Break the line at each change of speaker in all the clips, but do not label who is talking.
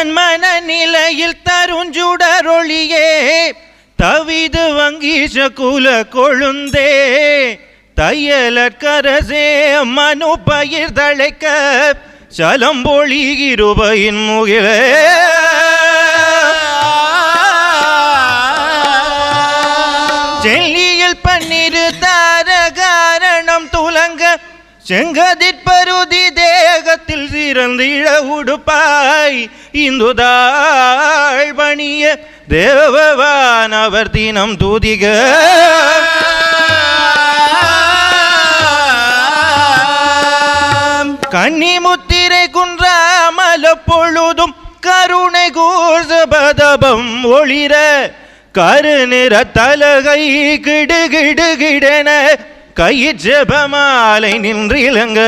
தன் மன நிலையில் தருஞ்சுடரொளியே தவிது வங்கீஷ குல கொழுந்தே தையலற்கரசே மனு பயிர் தழைக்க சலம்பொழி இருபையின் முகிலே. செல்லியில் பன்னிரு தாரகாரணம் துலங்க செங்கதிற்பருதி தேகத்தில் சிறந்திழ உடுப்பாய். இந்துதாள் பணிய தேவவான் அவர் தினம் தூதிக. கன்னி முத்திரை குன்றாமல பொழுதும் கருணை கூர்சபதபம் ஒளிர. கருநிற தலகை கிடு கிடு கிடென. கயிற் ஜெபமாலை நின்றிலங்க.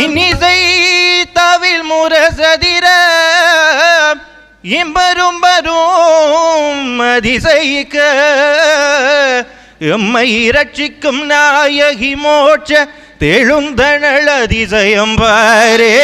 இனிசை தவில் முரசதிர இம்பரும் வரும் அதிசயிக்க எம்மை ரட்சிக்கும் நாயகி மோட்ச தெழுந்தனள் அதிசயம் பாரே.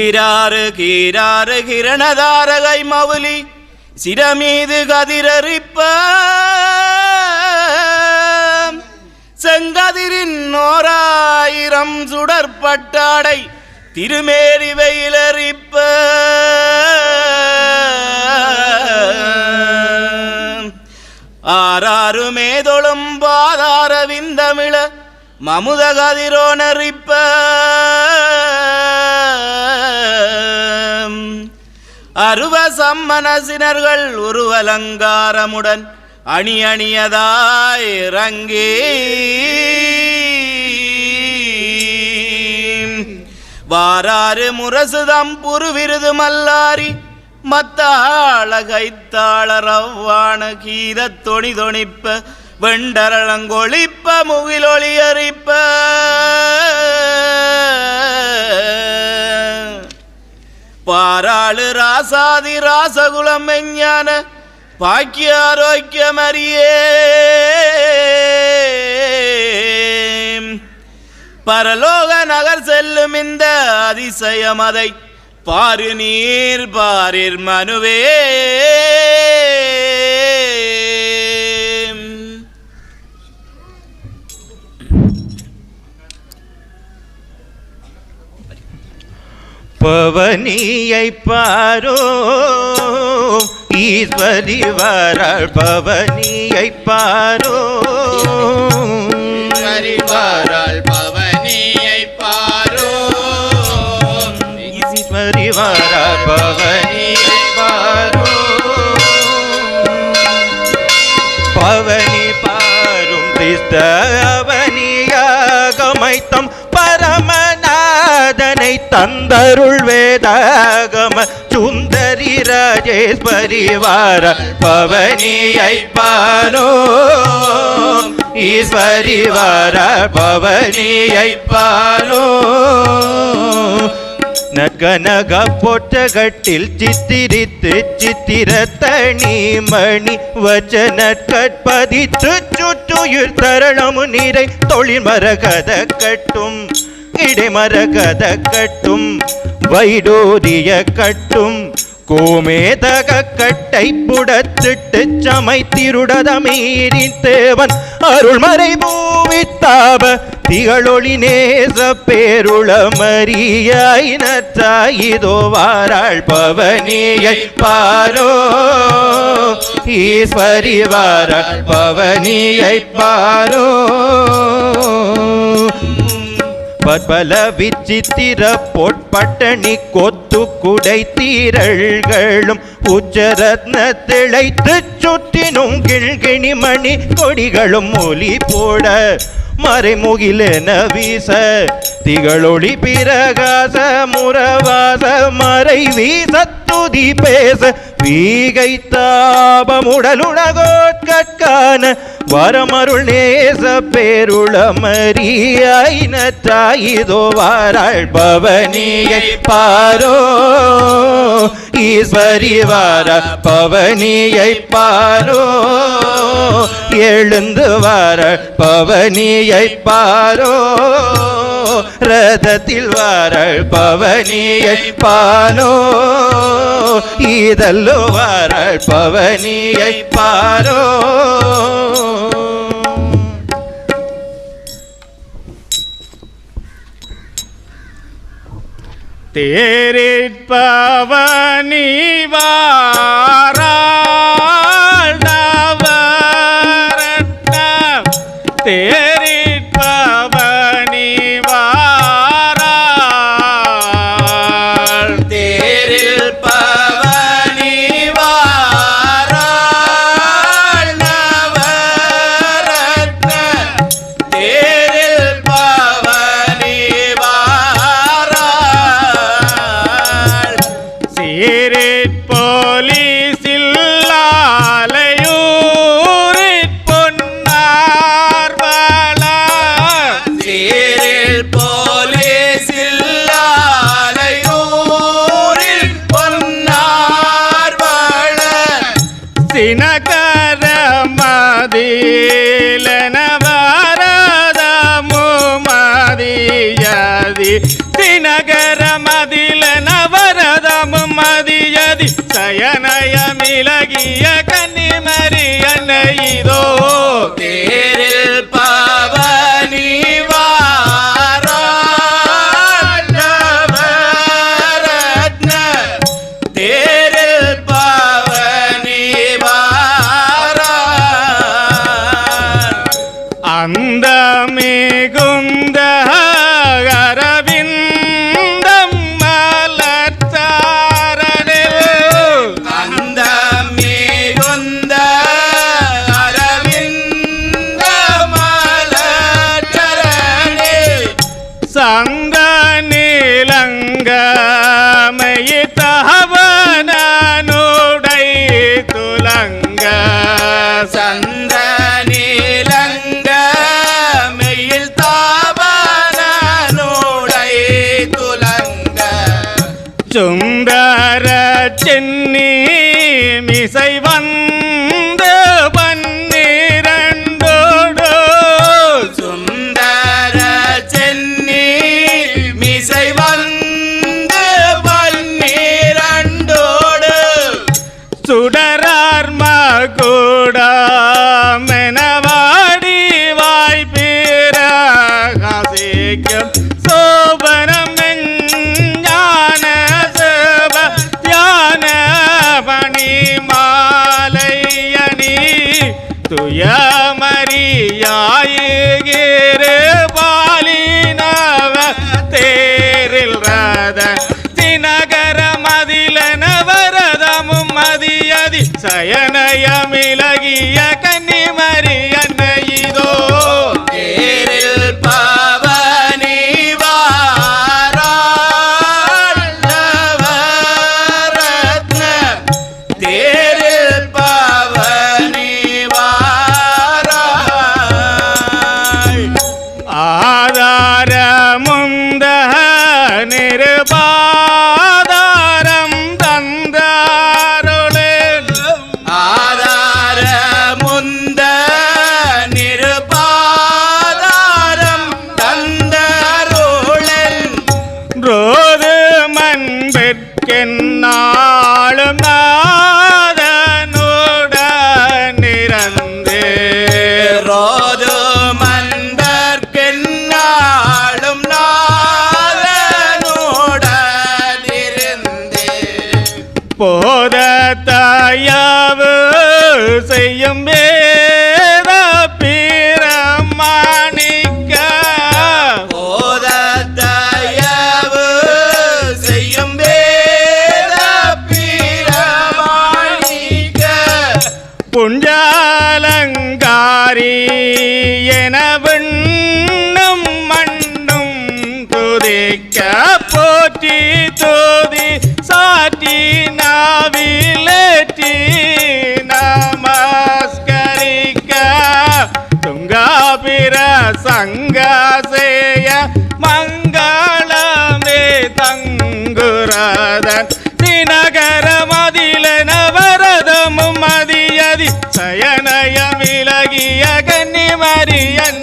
கீராறு கீராறு கிரணதாரகை மவுலி சிரமீது கதிரறிப்ப செங்கதிரின் ஓராயிரம் சுடற்பட்டாடை திருமேறி வெயிலறிப்ப ஆறாருமே தொழும் பாதார விந்தமிழ மமுத கதிரோனறிப்ப அருவ சம்மனசினர்கள் உருவலங்காரமுடன் அணி அணியதாய் இறங்கி. வாராறு முரசுதம் புருவிருது மல்லாரி மத்தாள கைத்தாள ரவ்வான கீதத் தொணி தொணிப்ப வெண்டரளங்கொழிப்ப முகிலொளி அறிப்ப பாராளு ராசாதி ராசகுலம் மெஞ்ஞான பாக்கிய ஆரோக்கியமறியே. பரலோக நகர் செல்லும் இந்த அதிசயம் அதை பாரு நீர் பாரிர் மனுவே.
பவனியை பாரோ ஈஸ்வரி வராள் பவனியை பாரோ.
வரிவாரால் பவனியை பாரோ.
ஈஸ்வரி வராள் பவனியை பாரோ. பவனி பாரும் திஸ்த பரமநாதனை தந்தருள் வேதாகம சுந்தரி ராஜேஸ்வரி வார பவனியை பானோ. ஈஸ்வரி வார பவனியை பாரோ நகநக பொட்டகட்டில் சித்திரித்து சித்திரத்தனி மணி வச்சன கற்பதித்து சுற்றுயிர் தரணமு நீரை தொழில் மரகத கட்டும். இடைமர கத கட்டும் வைடூரிய கட்டும் கோமேதக கட்டை புடத்திட்டு சமைத்திருடதமீறி தேவன் அருள்மறை பூவித்தாப திகழொளி நேச பேருள மரியாயினத்தாயிதோ வாராள் பவனியை பாரோ ஈஸ்வரி வாராள் பவனியை பாரோ. பற்பல விச்சித்திர பொட்பட்டணி கொத்து குடை தீரள்களும் உச்சரத்ன திளைத்து சுற்றினும் கிழ்கிணி மணி கொடிகளும் ஒலி போட மறைமுகிலென வீச திகழொளி பிரகாச முரவாச மறை வீச துதி பேச வீகை தாபமுடலுணகோட்கான வரமருள் நேச பேருள மரியாயின தாயிதோ வாராள் பவனியை பாரோ. ஈஸ்வரி வார பவனியை பாரோ. எழுந்து வார பவனியை பாரோ. ரதத்தில் வாரள் பவனியை பானோ இதல்லோ வாரள் பவனியை பாரோ.
தேரிற்பவனி வாராள் நவரட்ன தேரிற்பவனி சீரிற் நயமிலகிய கன்னிமரியன்னை இதோ தேரே சோபரம் ஞான சேவ தியான பணி மாலையணி துயமரியாயுகிரு பாலினவ தேரில் ரத தினகர மதிலனவரதமும் மதியதி சயனயமிலகிய
கண்
போத தாயாவு செய்யும் வே பிற சங்க செய்ய மங்களமே தங்குராதன். தினகர மதில நவரதமும் மதியதி.
சயனய விலகிய கன்னிமரியன்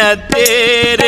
i did it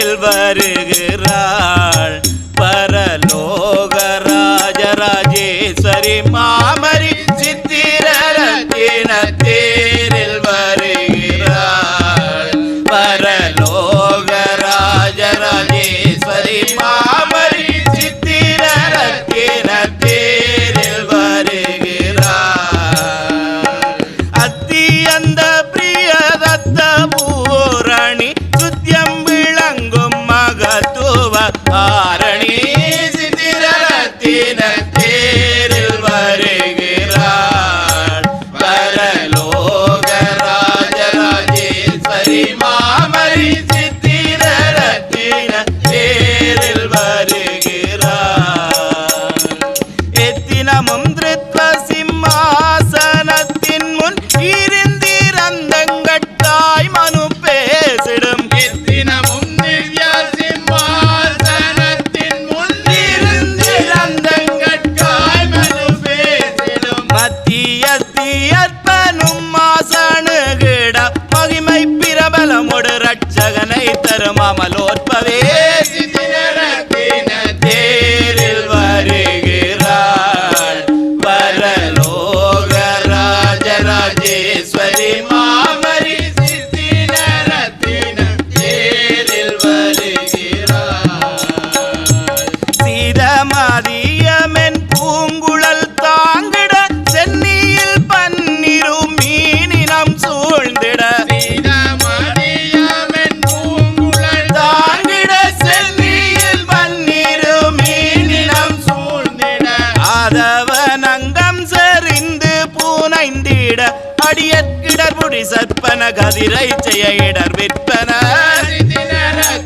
கதிரை செய்ய இடர் விற்பன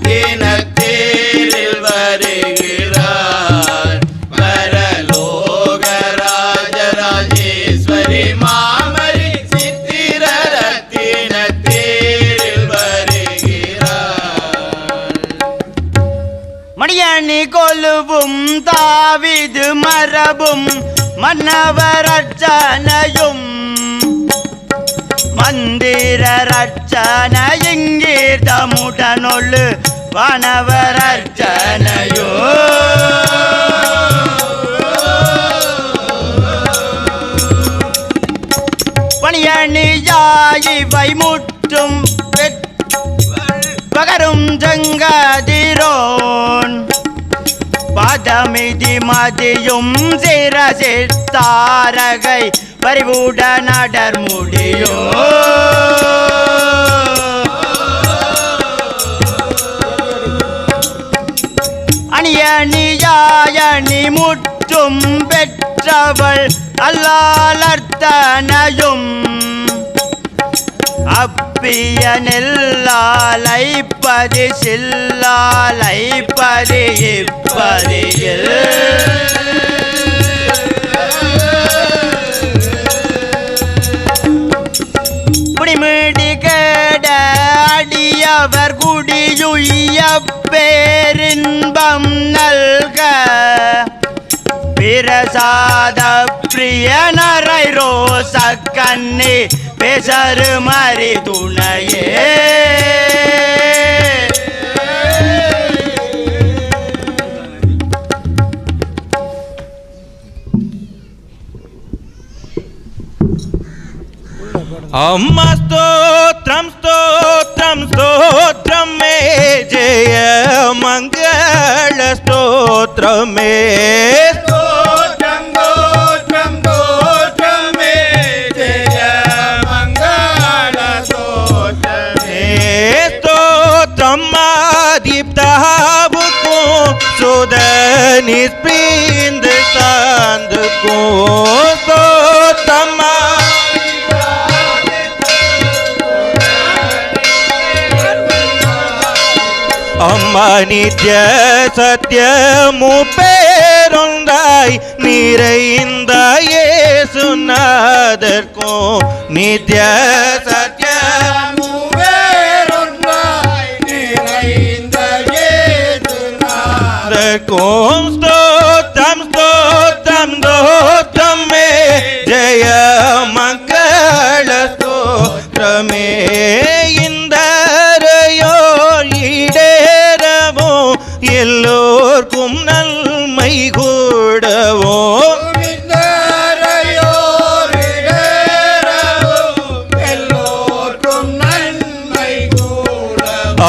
தினத்தேரில் வருகிறார். வரலோக ராஜராஜேஸ்வரி மாமரி சித்திரத்தின தேரில் வருகிறார்.
மணியணி கொலுவும் தாவிது மரபும் மன்னவர் அர்ச்சனையும் மந்திர ரட்சனையுங்கீர்த்தமுடனொள்ளு வானவர் அர்ச்சனையோ. பணியணியாயிவை முற்றும் பகரும் ஜங்கதிரோன். பதமிதி மதியும் சிரசித்தாரகை பறிவுட நடர் முடியோ. அணியணியாயணி முற்றும் பெற்றவள் அல்லாலர்த்தனையும் அப்பிய நெல்லாலை பதி சில்லாலை பதி இப்பதியில் குடியுய பேரின்பம் நல்க. பிரசாத பிரியனரை ரோசக்கண்ணி பேசரு மறி துணையே.
அம்மா ஸ்தோத்ரம் ஸ்தோத்ரம் ஸ்தோத்திரம் ஸ்தோத்திரமே ஜெய மங்கள ஸ்தோத்திரமே நிற்பிந்து சார்ந்து கோ நித்ய சத்தியமு பேருந்தாய் நிறைந்த ஏசுநாதற்கும் நித்ய சத்தியமு பேருந்தாய் நிறைந்த ஏசுநாதற்கும் ஸ்தோத்தம் ஸ்தோத்தம் ஸ்தோத்தமே. ஜெய மங்கள ஸ்தோத்திரமே.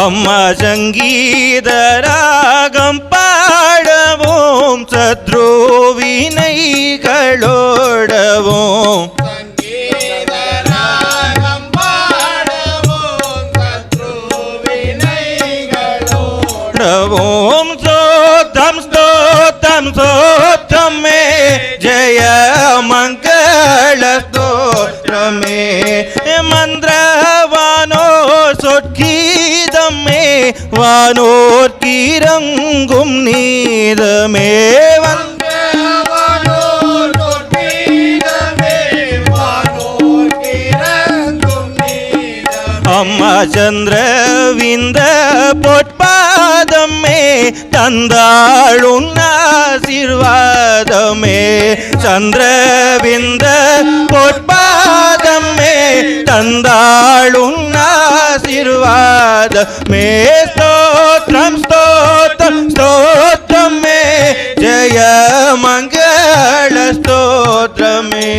அம்மா சங்கீத ராகம் பாடவோம் சத்ருவினைகளோடவோம். ஓம் ஸ்தோத்தம் ஸ்தோத்தம் ஸ்தோத்தமே. ஜெய மங்கள ஸ்தோத்திரமே சொற்கீதமே வானோர் தீரங்கும் நீதமே வந்த அம்மா சந்திரவிந்த பொற்பாதமே தந்தாளும் ஆசீர்வாதமே. சந்திரவிந்த பொற்பாதமே ఆశీర్వాద మే స్తోత్రం స్తోత్రం స్తోత్రం మే జయ మంగళ స్తోత్రమే